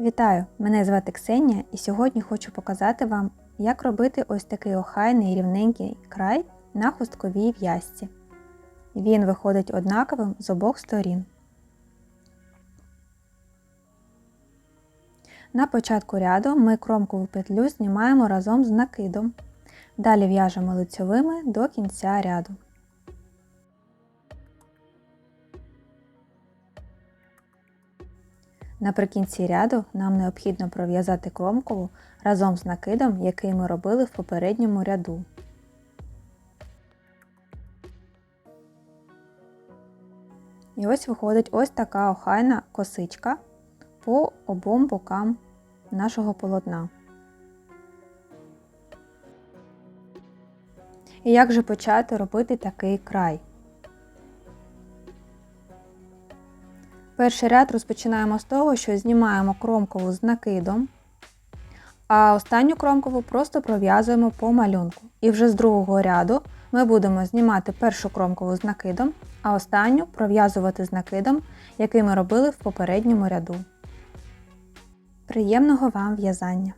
Вітаю! Мене звати Ксенія і сьогодні хочу показати вам, як робити ось такий охайний рівненький край на хустковій в'язці. Він виходить однаковим з обох сторін. На початку ряду ми кромкову петлю знімаємо разом з накидом. Далі в'яжемо лицьовими до кінця ряду. Наприкінці ряду нам необхідно пров'язати кромкову разом з накидом, який ми робили в попередньому ряду. І ось виходить ось така охайна косичка по обом бокам нашого полотна. І як же почати робити такий край? Перший ряд розпочинаємо з того, що знімаємо кромкову з накидом, а останню кромкову просто пров'язуємо по малюнку. І вже з другого ряду ми будемо знімати першу кромкову з накидом, а останню пров'язувати з накидом, який ми робили в попередньому ряду. Приємного вам в'язання!